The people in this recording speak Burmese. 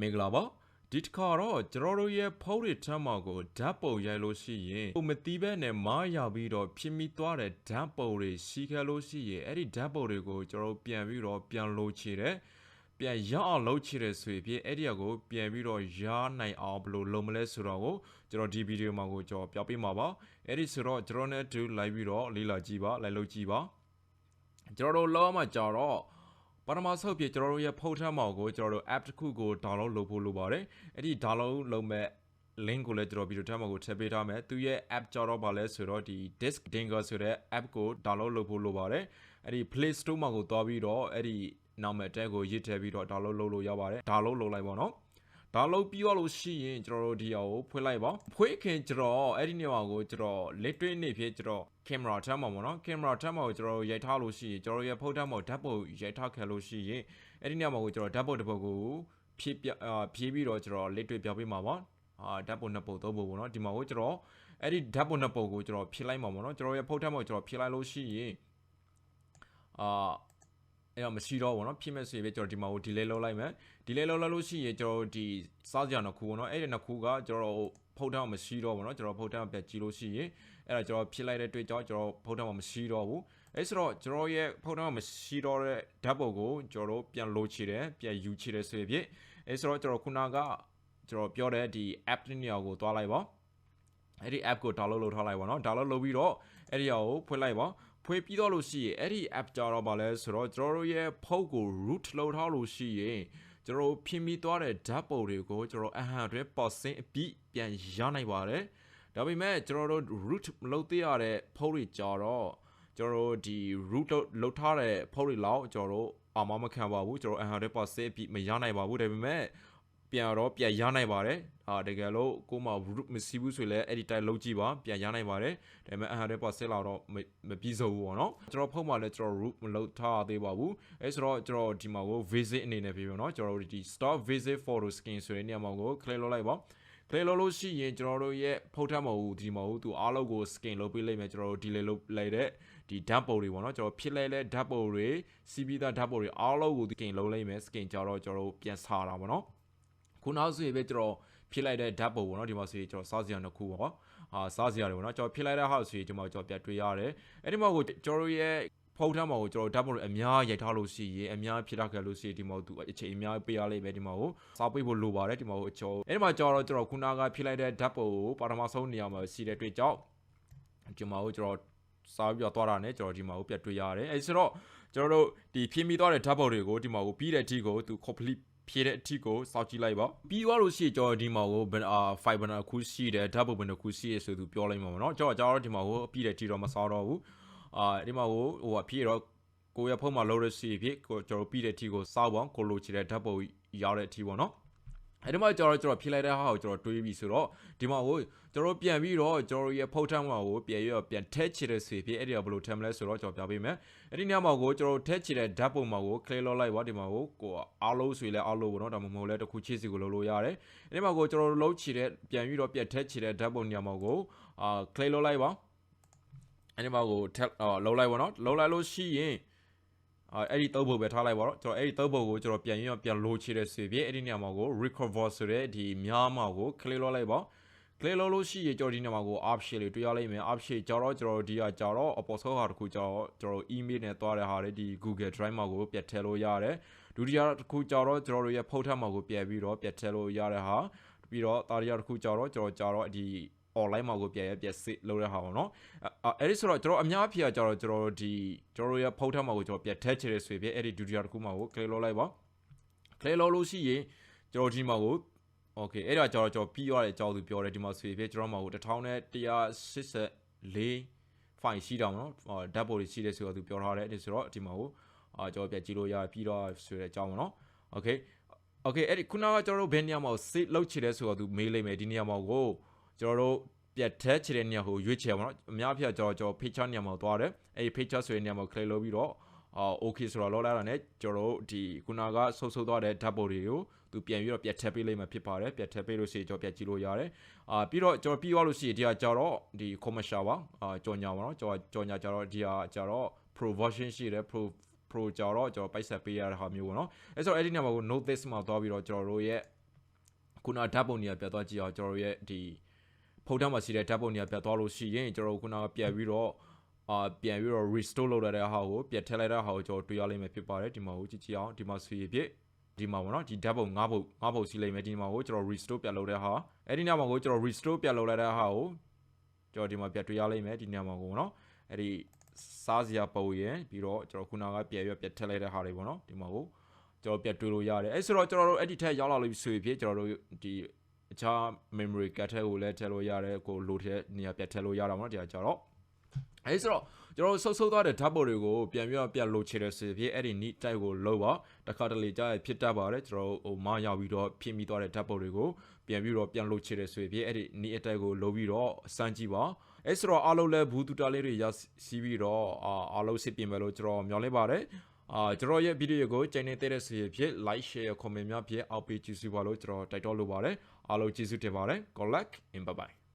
မင်္ဂလာပါဒီတစ်ခါတော့ကျွန်တော်တို့ရဲ့ဖုန်းတွေထမ်းမှာကိုဓာတ်ပုံရိုက်လို့ရှိရင်ဟိုမတီးဘဲနဲ့မားရပြီးတော့ဖြစ်မိသွားတဲ့ဓာတ်ပုံတွေရှိခဲ့လို့ရှိရင်အဲ့ဒီဓာတ်ပုံတွေကိုကျွန်တော်တို့ပြန်ပြီးတော့ပြန်လိုချင်တယ်ပြန်ရအောင်လုပ်ချင်တယ်ဆိုရင်အဲ့ဒီအကိုပြန်ပြီးတော့ရနိုင်အောင်ဘယ်လိုလုပ်မလဲဆိုတော့ကိုကျွန်တော်ဒီဗီဒီယိုမှာကိုကျွန်တော်ပြပေးမှာပါအဲ့ဒီဆိုတော့ကျွန်တော်နဲ့တူလိုက်ပြီးတော့လေ့လာကြည့်ပါလိုက်လုပ်ကြည့်ပါကျွန်တော်တို့လောမှာကြာတော့ ပထမဆုံးဖြစ်ကျွန်တော်တို့ရဲ့ဖုန်းထမ်းမောင်ကိုကျွန်တော်တို့ app တစ်ခုကို download လုပ်ဖို့လိုပါတယ်အဲ့ဒီ download လုပ်မဲ့ link ကိုလည်းကျွန်တော်ဗီဒီယိုထမ်းမောင်ကိုထည့်ပေးထားမယ်သူရဲ့ app ကြတော့ပါလဲဆိုတော့ဒီ disk dinger ဆိုတဲ့ app ကို download လုပ်ဖို့လိုပါတယ်အဲ့ဒီ play store မှာကိုသွားပြီးတော့အဲ့ဒီနောက်မဲ့ tag ကိုရစ်ထည့်ပြီးတော့ download လုပ်လို့ရပါတယ် download လုပ်လိုက်ပါတော့ ဒါလုံးပြီးတော့လို့ရှိရင်ကျွန်တော်တို့ဒီဟာကိုဖွင့်လိုက်ပါဖွင့်ခင်ကျွန်တော်အဲ့ဒီနေရာကိုကျွန်တော် လက်တွေ့နေဖြစ်ကျွန်တော်ကင်မရာထမ်းမှာပေါ့နော်ကင်မရာထမ်းမှာကိုကျွန်တော်ရိုက်ထားလို့ရှိရင်ကျွန်တော်ရဲ့ဖုန်းထမ်းမှာဓာတ်ပုံရိုက်ထားခဲ့လို့ရှိရင်အဲ့ဒီနေရာမှာကိုကျွန်တော်ဓာတ်ပုံတစ်ပုဒ်ကိုဖြည့်ပြအာဖြည့်ပြီးတော့ကျွန်တော်လက်တွေ့ပြပေးမှာပါအာဓာတ်ပုံနှစ်ပုဒ်သုံးပုဒ်ပေါ့နော်ဒီမှာကိုကျွန်တော်အဲ့ဒီဓာတ်ပုံနှစ်ပုဒ်ကိုကျွန်တော်ဖြည့်လိုက်မှာပေါ့နော်ကျွန်တော်ရဲ့ဖုန်းထမ်းမှာကိုကျွန်တော်ဖြည့်လိုက်လို့ရှိရင်အာ အဲ့တော့မရှိတော့ဘူးเนาะဖြစ်မဲ့ဆိုရင်ပဲကျွန်တော်ဒီမှာကို delay လုပ်လိုက်မယ် delay လုပ်လိုက်လို့ရှိရင်ကျွန်တော်ဒီစားကြရနှစ်ခုပေါ့เนาะအဲ့ဒီနှစ်ခုကကျွန်တော်ဖုတ်ထောင်မရှိတော့ဘူးเนาะကျွန်တော်ဖုတ်ထောင်ပြတ်ကြည့်လို့ရှိရင်အဲ့ဒါကျွန်တော်ဖြစ်လိုက်တဲ့တွေ့ကြောင့်ကျွန်တော်ဖုတ်ထောင်မရှိတော့ဘူးအဲ့ဆိုတော့ကျွန်တော်ရဲ့ဖုတ်ထောင်မရှိတော့တဲ့ဓာတ်ပုံကိုကျွန်တော်ပြန်လိုချင်တယ်ပြန်ယူချင်တယ်ဆိုရင်ဖြစ်အဲ့ဆိုတော့ကျွန်တော်ခုနကကျွန်တော်ပြောတဲ့ဒီ app တစ်နေရာကိုတွားလိုက်ပါအဲ့ဒီ app ကို download လုပ်ထားလိုက်ပါเนาะ download လုပ်ပြီးတော့အဲ့ဒီဟာကိုဖွင့်လိုက်ပါ ဖွင့်ပြီးတော့လို့ရှိရင်အဲ့ဒီ app ကြတော့ဗာလဲဆိုတော့ကျွန်တော်တို့ရဲ့ဖုတ်ကို root လုပ်ထားလို့ရှိရင်ကျွန်တော်ဖြင်းပြီးသွားတဲ့ဓာတ်ပုံတွေကိုကျွန်တော်အဟံတွေပေါ်စင်အပြည့်ပြန်ရနိုင်ပါတယ်ဒါပေမဲ့ကျွန်တော်တို့ root မလုပ်သေးရတဲ့ဖုတ်တွေကြတော့ကျွန်တော်တို့ဒီ root လုပ်ထားတဲ့ဖုတ်တွေလောက်ကျွန်တော်တို့အာမမခံပါဘူးကျွန်တော်အဟံတွေပေါ်စင်အပြည့်မရနိုင်ပါဘူးဒါပေမဲ့ ပြန်တော့ပြန်ရနိုင်ပါတယ်အာတကယ်လို့ကိုမ root မရှိဘူးဆိုရင်လည်းအဲ့ဒီတိုက်လုံးကြည့်ပါပြန်ရနိုင်ပါတယ်ဒါပေမဲ့100%လောက်တော့မပြီးဆုံးဘူးပေါ့နော်ကျွန်တော်ဖုန်းမှာလည်းကျွန်တော် root မလုပ်ထားသေးပါဘူးအဲဆိုတော့ကျွန်တော်ဒီမှာကို visit အနေနဲ့ပြပြနော်ကျွန်တော်ဒီ stop visit photo scan ဆိုတဲ့နေရာမှာကို click လုပ်လိုက်ပါ click လုပ်လို့ရှိရင်ကျွန်တော်တို့ရဲ့ဖုန်းထမဟုတ်ဒီမှာဟုတ်သူအားလုံးကို scan လုပ်ပေးလိုက်မယ်ကျွန်တော်တို့ delay လုပ်လိုက်တဲ့ဒီဓာတ်ပုံတွေပေါ့နော်ကျွန်တော်ဖြစ်လဲလဲဓာတ်ပုံတွေစီးပြီးသားဓာတ်ပုံတွေအားလုံးကို scan လုပ်လိုက်မယ် scan ကြတော့ကျွန်တော်တို့ပြန်စားတာပေါ့နော် ခုနောက်ဆိုရင်ပဲကျွန်တော်ဖြစ်လိုက်တဲ့ဓာတ်ပုံပေါ့နော်ဒီမှာဆိုရင်ကျွန်တော်စားစရာနှစ်ခုပေါ့အာစားစရာတွေပေါ့နော်ကျွန်တော်ဖြစ်လိုက်တဲ့ဟာဆိုရင်ကျွန်တော်ကျွန်တော်ပြတ်တွေ့ရတယ်အဲ့ဒီမှာကိုကျွန်တော်ရဲ့ဖုန်းထမ်းမှာကိုကျွန်တော်ဓာတ်ပုံတွေအများရိုက်ထားလို့ရှိရင်အများဖြစ်ထားခဲ့လို့ရှိရင်ဒီမှာသူအချိန်အများပေးရလိမ့်မယ်ဒီမှာကိုစားပေးဖို့လိုပါတယ်ဒီမှာကိုအကျော်အဲ့ဒီမှာကျွန်တော်ကျွန်တော်ခုနကဖြစ်လိုက်တဲ့ဓာတ်ပုံကိုပါရမဆုံးနေရာမှာရှိတဲ့တွေ့ကြောင့်ဒီမှာကိုကျွန်တော်စားပြီးတော့သွားတာနဲ့ကျွန်တော်ဒီမှာကိုပြတ်တွေ့ရတယ်အဲဆိုတော့ကျွန်တော်တို့ဒီဖြင်းပြီးသွားတဲ့ဓာတ်ပုံတွေကိုဒီမှာကိုပြီးတဲ့အထိကိုသူ complete ဖြည့်တဲ့အထိကိုစောင့်ကြည့်လိုက်ပါပြီးသွားလို့ရှိရင်ကျွန်တော်ဒီမှာကိုအာ fiber ခုရှိတယ်ဓာတ်ပုံဘယ်နှခုရှိရဆိုသူပြောလိုက်မှာပေါ့နော်ကျွန်တော်ကျွန်တော်ဒီမှာကိုပြီးတဲ့အထိတော့မစောတော့ဘူးအာဒီမှာကိုဟိုဖြည့်တော့ကိုရဖုန်းမှာလောရရှိဖြစ်ကိုကျွန်တော်ပြီးတဲ့အထိကိုစောက်ပေါင်းကိုလိုချင်တဲ့ဓာတ်ပုံရောက်တဲ့အထိပေါ့နော် အဲ့ဒီမှာကျွန်တော်ကျွန်တော်ဖြည့်လိုက်တဲ့ဟာကိုကျွန်တော်တွေးပြီးဆိုတော့ဒီမှာကိုကျွန်တော်ပြန်ပြီးတော့ကျွန်တော်ရဲ့ဖုတ်ထမ်းမှာကိုပြန်ရပြန်ထက်ချတဲ့ဆွေဖြစ်အဲ့ဒီကဘယ်လိုထမ်းမလဲဆိုတော့ကျွန်တော်ပြပေးမယ်အဲ့ဒီညမှာကိုကျွန်တော်ထက်ချတဲ့ဓာတ်ပုံမှာကို clear လောက်လိုက်ပါဒီမှာကိုကိုအားလုံးဆွေလဲအားလုံးပေါ့နော်ဒါမှမဟုတ်လဲတစ်ခုချစ်စီကိုလုပ်လို့ရတယ်အဲ့ဒီမှာကိုကျွန်တော်လုံးချတဲ့ပြန်ပြီးတော့ပြန်ထက်ချတဲ့ဓာတ်ပုံညမှာကိုအာ clear လောက်လိုက်ပါအဲ့ဒီမှာကိုထက်လုံးလိုက်ပါနော်လုံးလိုက်လို့ရှိရင် အဲ့ဒီသုံးပုတ်ပဲထားလိုက်ပါတော့ကျွန်တော်အဲ့ဒီသုံးပုတ်ကိုကျွန်တော်ပြန်ရပြန်လိုချတဲ့ဆွေပြအဲ့ဒီနေရာမှာကို recover ဆိုတဲ့ဒီများမှာကို clear လောက်လိုက်ပါ clear လုပ်လို့ရှိရင်ကျွန်တော်ဒီနေရာမှာကို option လေးတွေ့ရလိမ့်မယ် option ကြတော့ကျွန်တော်ဒီကကြတော့ opposite ဟာတစ်ခုကြတော့ကျွန်တော် email နဲ့တွားတဲ့ဟာတွေဒီ Google Drive မှာကိုပြတ်ထည့်လို့ရတယ်ဒုတိယတစ်ခုကြတော့ကျွန်တော်တို့ရဲ့ဖုန်းထက်မှာကိုပြတ်ပြီးတော့ပြတ်ထည့်လို့ရတဲ့ဟာပြီးတော့တာရီယာတစ်ခုကြတော့ကျွန်တော်ကြတော့ဒီ online မှာကိုပြန်ရပြန်စစ်လုပ်ရဟာပေါ့နော်အဲ့ဒီဆိုတော့ကျွန်တော်အများအပြားကြတော့ကျွန်တော်ဒီကျွန်တော်ရဖုတ်ထက်မှာကိုကျွန်တော်ပြန်ထက်ချင်တယ်ဆိုရင်အဲ့ဒီဒုတိယတစ်ခုမှာကို clear လုပ်လိုက်ပါ clear လုပ်လို့ရှိရင်ကျွန်တော်ဒီမှာကို okay အဲ့ဒါကြတော့ကျွန်တော်ပြီးရတဲ့အကြောင်းသူပြောတယ်ဒီမှာဆိုရင်ကျွန်တော်မှာကို1184 file ရှိတာပေါ့နော် dashboard ရှိတယ်ဆိုတော့သူပြောထားတယ်အဲ့ဒီဆိုတော့ဒီမှာကိုအာကျွန်တော်ပြန်ကြည့်လို့ရပြီးတော့ဆိုတဲ့အကြောင်းပေါ့နော် okay okay အဲ့ဒီခုနကကျွန်တော်တို့ဘယ်နေရာမှာ save လုပ်ချင်တယ်ဆိုတော့သူမေးလိုက်မယ်ဒီနေရာမှာကို ကျွန်တော်တို့ပြတ်ထဲချတဲ့နေရာကိုရွေးချယ်ပါတော့အများပြကျွန်တော်ကျွန်တော် picture နေရာမှာသွားတယ်အဲ့ဒီ picture ဆိုတဲ့နေရာမှာ click လုပ်ပြီးတော့အာ okay ဆိုတော့လောက်လာတာ ਨੇ ကျွန်တော်တို့ဒီခုနကဆုပ်ဆုပ်သွားတဲ့ဓာတ်ပုံတွေကိုသူပြန်ပြီးတော့ပြတ်ထည့်ပေးလိုက်မှဖြစ်ပါတယ်ပြတ်ထည့်ပေးလို့ရှိရင်ကျွန်တော်ပြတ်ကြည့်လို့ရတယ်အာပြီးတော့ကျွန်တော်ပြီးသွားလို့ရှိရင်ဒီကကြတော့ဒီ commercial ပါအာကြော်ညာပါတော့ကြော်ကြော်ညာကြတော့ဒီကကြတော့ pro version ရှိတယ် pro pro ကြတော့ကျွန်တော်ပိုက်ဆက်ပေးရတဲ့ဟာမျိုးပေါ့နော်အဲဆိုတော့အဲ့ဒီနေရာမှာကို note this မှာသွားပြီးတော့ကျွန်တော်တို့ရဲ့ခုနဓာတ်ပုံတွေကပြတ်သွားကြည့်အောင်ကျွန်တော်တို့ရဲ့ဒီ ဖုန်းထဲမှာရှိတဲ့ဓာတ်ပုံတွေကပြတ်သွားလို့ရှိရင်ကျွန်တော်တို့ခုနကပြန်ပြီးတော့အာပြန်ပြီးတော့ restore လုပ်လိုက်တဲ့ဟာကိုပြန်ထည့်လိုက်တဲ့ဟာကိုကျွန်တော်တွေ့ရလိမ့်မယ်ဖြစ်ပါတယ်ဒီမှာကိုကြည့်ကြည့်အောင်ဒီမှာဆွေပြည့်ဒီမှာပေါ့နော်ဒီဓာတ်ပုံ၅ပုံ၅ပုံရှိလိမ့်မယ်ဒီမှာကိုကျွန်တော် restore ပြန်လုပ်တဲ့ဟာအဲ့ဒီညမှာကိုကျွန်တော် restore ပြန်လုပ်လိုက်တဲ့ဟာကိုကျွန်တော်ဒီမှာပြန်တွေ့ရလိမ့်မယ်ဒီညမှာကိုနော်အဲ့ဒီစားစရာပုံရင်ပြီးတော့ကျွန်တော်ခုနကပြန်ရွက်ပြန်ထည့်လိုက်တဲ့ဟာတွေပေါ့နော်ဒီမှာကိုကျွန်တော်ပြန်တွေ့လို့ရတယ်အဲ့ဆိုတော့ကျွန်တော်တို့အဲ့ဒီထက်ရောက်လာလို့ဆွေဖြစ်ကျွန်တော်တို့ဒီ အခြား memory card ထဲကိုလည်းထည့်လို့ရတယ်ကိုလိုတဲ့နေရာပြန်ထည့်လို့ရတာပေါ့နော်ဒီကကြတော့အဲ့ဆိုတော့ကျွန်တော်ဆုပ်ဆုပ်သွားတဲ့ဓာတ်ပုံတွေကိုပြန်ပြီးတော့ပြန်လိုချင်တဲ့ဆွေဖြစ်အဲ့ဒီ neat type ကိုလုံးပါတခါတလေကြာရဖြစ်တတ်ပါတယ်ကျွန်တော်ဟိုမရောက်ပြီးတော့ဖြစ်မိသွားတဲ့ဓာတ်ပုံတွေကိုပြန်ပြီးတော့ပြန်လိုချင်တဲ့ဆွေဖြစ်အဲ့ဒီ neat type ကိုလုံးပြီးတော့စမ်းကြည့်ပါအဲ့ဆိုတော့အားလုံးလည်းဘူးတူတာလေးတွေရစီးပြီးတော့အာအားလုံးစစ်ပြင်မယ်လို့ကျွန်တော်မျှော်လင့်ပါတယ် အာကျွန်တော်ရဲ့ဗီဒီယိုကိုကြိုင်နေတဲ့ဆွေဖြစ် like share comment များဖြင့်အောက်ပေးကြည့်စုပါလို့ကျွန်တော်တိုက်တွန်းလိုပါတယ်အားလုံးကျေးဇူးတင်ပါတယ် good luck and bye bye